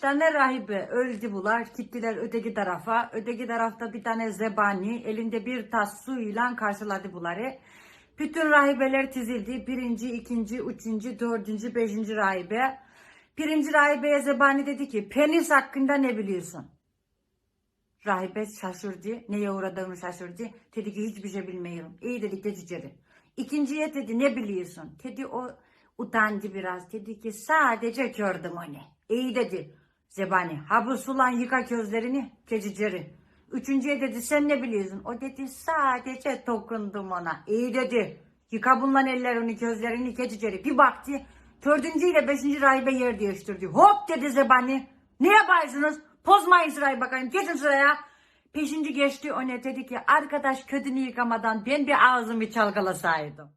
tane rahibe öldü bular. Gittiler öteki tarafa. Öteki tarafta bir tane zebani elinde bir tas suyla karşıladı bunları. Bütün rahibeler dizildi. Birinci, ikinci, üçüncü, dördüncü, beşinci rahibe. Birinci rahibeye zebani dedi ki penis hakkında ne biliyorsun? Rahibe şaşırdı. Neye uğradığını şaşırdı. Dedi ki hiçbir şey bilmiyorum. İyi dedi geç içeri. İkinciye dedi ne biliyorsun? Dedi o utandı biraz. Dedi ki sadece gördüm onu. İyi dedi. Zebani ha bu sulan yıka gözlerini geç içeri. Üçüncüye dedi sen ne biliyorsun? O dedi sadece dokundum ona. İyi dedi. Yıka bundan ellerini gözlerini geç içeri. Bir baktı. Dördüncü ile beşinci rahibe yer değiştirdi. Hop dedi Zebani. Ne yaparsınız? Pozmayın sırayı bakayım. Geçin sıraya. Peşinci geçti o ne dedi ki arkadaş kötünü yıkamadan ben bir ağzımı çalkalasaydım.